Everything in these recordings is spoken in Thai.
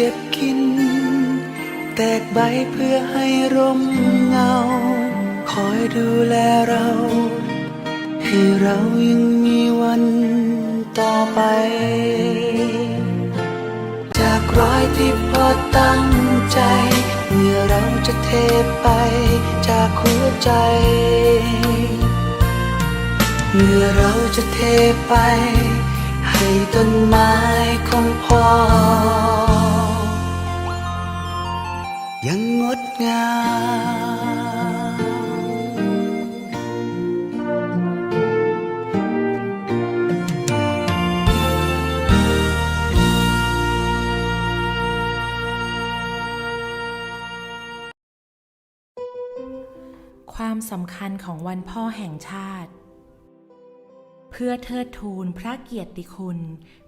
ก็บกิน แตกใบเพื่อให้ร่มเงา คอยดูแลเรา ให้เรายังมีวันต่อไป จากรอยที่พอตั้งใจเมื่อเราจะเทไปจากหัวใจเมื่อเราจะเทไป ให้ต้นไม้ของพ่อ ยังงดงามความสำคัญของวันพ่อแห่งชาติ เพื่อเทิดทูนพระเกียรติคุณ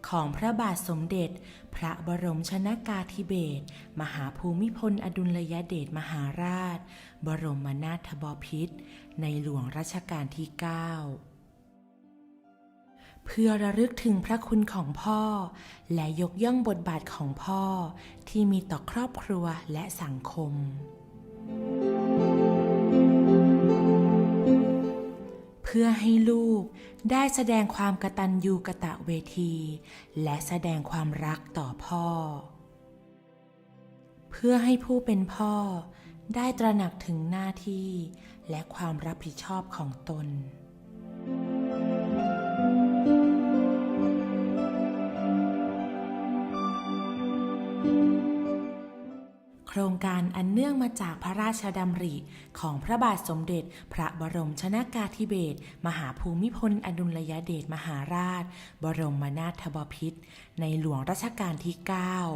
ของพระบาทสมเด็จ พระบรมชนากาธิเบศรมหาภูมิพลอดุลยเดชมหาราช บรมนาถบพิตรในหลวงรัชกาลที่ 9 เพื่อระลึกถึงพระคุณของพ่อ และยกย่องบทบาทของพ่อที่มีต่อครอบครัวและสังคมเพื่อให้ลูกได้แสดงความกตัญญูกะตะเวที และแสดงความรักต่อพ่อ เพื่อให้ผู้เป็นพ่อได้ตระหนักถึงหน้าที่และความรับผิดชอบของตน ครงการอันเนื่องมาจากพระราชดำริของพระบาทสมเด็จ พระบรมชนากาธิเบศรมหาภูมิพลอดุลยเดชมหาราช บรมนาถบพิตรในหลวงรัชกาลที่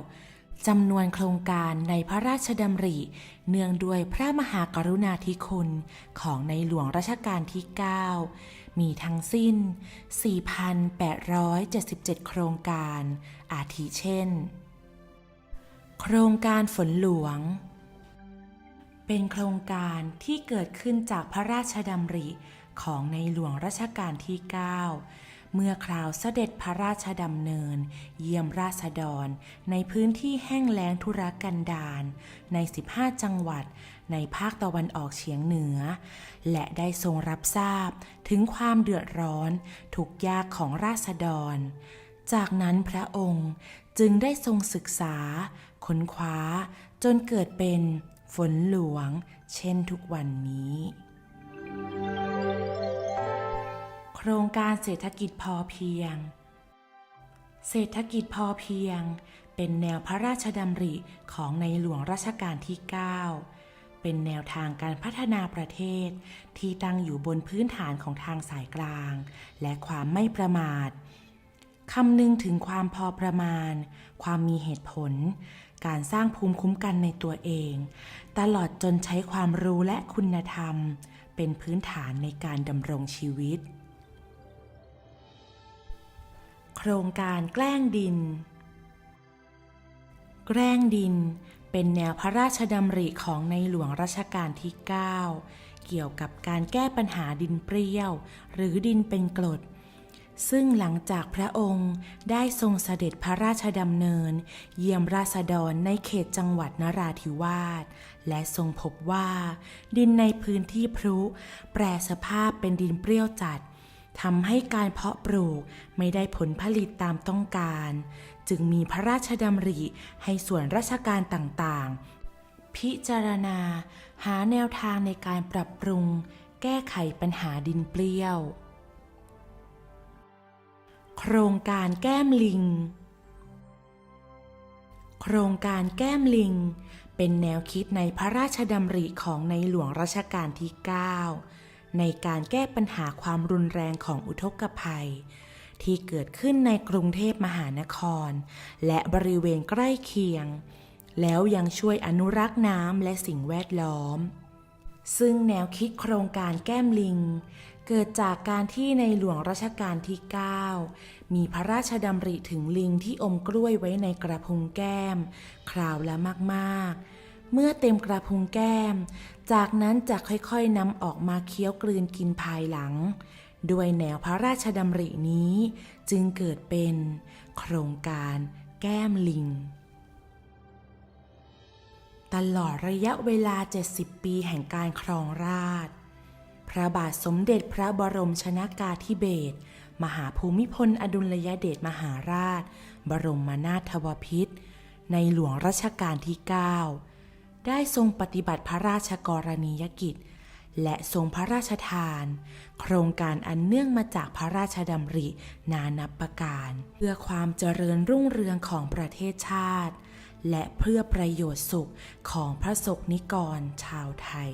9จำนวนโครงการในพระราชดำริ เนื่องด้วยพระมหากรุณาธิคุณของในหลวงรัชกาลที่ 9 มีทั้งสิ้น 4,877 โครงการ อาทิเช่น โครงการฝนหลวง เป็นโครงการที่เกิดขึ้นจากพระราชดำริของในหลวงรัชกาลที่ 9 เมื่อคราวเสด็จพระราชดำเนิน เยี่ยมราษฎร ในพื้นที่แห้งแล้งธุรกันดารใน 15 จังหวัดในภาคตะวันออกเฉียงเหนือ และได้ทรงรับทราบถึงความเดือดร้อนทุกยากของราษฎร จากนั้นพระองค์จึงได้ทรงศึกษา ค้นคว้าจนเกิดเป็นฝนหลวง เช่นทุกวันนี้ โครงการเศรษฐกิจพอเพียง เศรษฐกิจพอเพียง เป็นแนวพระราชดำริของในหลวงรัชกาลที่ 9 เป็นแนวทางการพัฒนาประเทศ ที่ตั้งอยู่บนพื้นฐานของทางสายกลาง และความไม่ประมาท คำนึงถึงความพอประมาณ ความมีเหตุผล การสร้างภูมิคุ้มกันในตัวเอง ตลอดจนใช้ความรู้และคุณธรรม เป็นพื้นฐานในการดำรงชีวิต โครงการแกล้งดิน แกล้งดิน เป็นแนวพระราชดำริของในหลวงรัชกาลที่ 9 เกี่ยวกับการแก้ปัญหาดินเปรี้ยว หรือดินเป็นกรด ซึ่งหลังจากพระองค์ได้ทรงเสด็จพระราชดำเนิน เยี่ยมราษฎรในเขตจังหวัดนราธิวาส และทรงพบว่า ดินในพื้นที่พรุ แปรสภาพเป็นดินเปรี้ยวจัดทำให้การเพาะปลูกไม่ได้ผลผลิตตามต้องการ จึงมีพระราชดำริให้ส่วนราชการต่างๆ พิจารณาหาแนวทางในการปรับปรุง แก้ไขปัญหาดินเปรี้ยว โครงการแก้มลิง โครงการแก้มลิง เป็นแนวคิดในพระราชดำริของในหลวงรัชกาลที่ 9 ในการแก้ปัญหาความรุนแรงของอุทกภัย ที่เกิดขึ้นในกรุงเทพมหานคร และบริเวณใกล้เคียง แล้วยังช่วยอนุรักษ์น้ำและสิ่งแวดล้อมซึ่งแนวคิดโครงการแก้มลิง เกิดจากการที่ในหลวงรัชกาลที่ 9 มีพระราชดำริถึงลิงที่อมกล้วยไว้ในกระพุ้งแก้ม คราวละมากๆ เมื่อเต็มกระพุ้งแก้ม จากนั้นจะค่อยๆนำออกมาเคี้ยวกลืนกินภายหลัง ด้วยแนวพระราชดำรินี้ จึงเกิดเป็น โครงการแก้มลิงตลอดระยะเวลา 70 ปีแห่งการครองราช ระบาทสมเด็จพระบรมชนากาธิเบศรมหาภูมิพลอดุลยเดชมหาราช บรมนาถบพิตรในหลวงรัชกาลที่ 9 ได้ทรงปฏิบัติพระราชกรณียกิจ และทรงพระราชทาน โครงการอันเนื่องมาจากพระราชดำริ นานับประการ เพื่อความเจริญรุ่งเรืองของประเทศชาติ และเพื่อประโยชน์สุขของพระสงฆ์นิกรชาวไทย